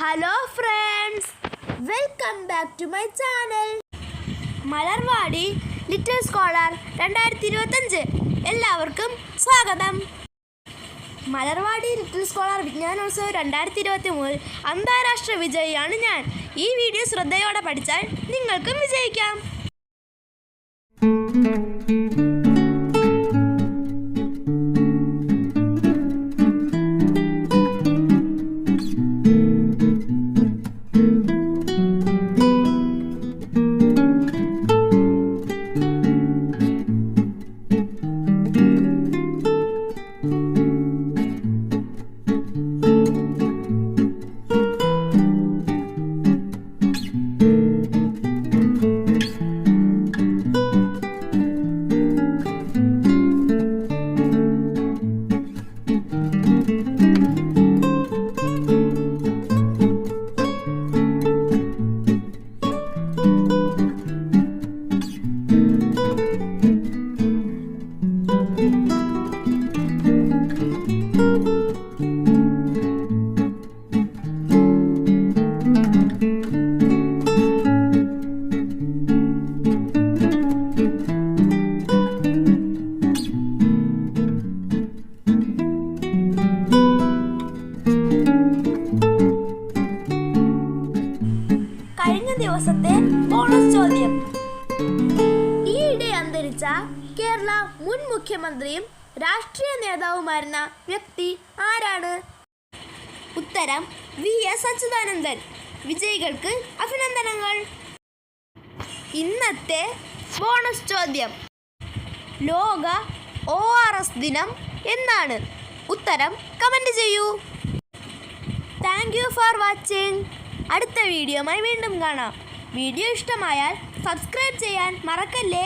Hello friends welcome back to my channel Malarvadi little scholar രണ്ടായിരത്തി ഇരുപത്തഞ്ച് എല്ലാവർക്കും സ്വാഗതം. മലർവാടി ലിറ്റിൽ സ്കോളർ വിജ്ഞാനോത്സവം രണ്ടായിരത്തി ഇരുപത്തി മൂന്നിൽ അന്താരാഷ്ട്ര വിജയിയാണ് ഞാൻ. ഈ വീഡിയോ ശ്രദ്ധയോടെ പഠിച്ചാൽ നിങ്ങൾക്കും വിജയിക്കാം. ദിവസത്തെ ബോണസ് ചോദ്യം. ഈയിടെ അന്തരിച്ച കേരള മുൻ മുഖ്യമന്ത്രിയും രാഷ്ട്രീയ നേതാവുമായിരുന്ന വ്യക്തി ആരാണ്? ഉത്തരം വി എസ് അച്യുതാനന്ദൻ. വിജയികൾക്ക് അഭിനന്ദനങ്ങൾ. ഇന്നത്തെ ബോണസ് ചോദ്യം. ലോക ഒ ആർ എസ് ദിനം എന്നാണ്. ഉത്തരം കമന്റ് ചെയ്യൂ. താങ്ക് യു ഫോർ വാച്ചിങ് അടുത്ത വീഡിയോമായി വീണ്ടും കാണാം. വീഡിയോ ഇഷ്ടമായാൽ സബ്സ്ക്രൈബ് ചെയ്യാൻ മറക്കല്ലേ?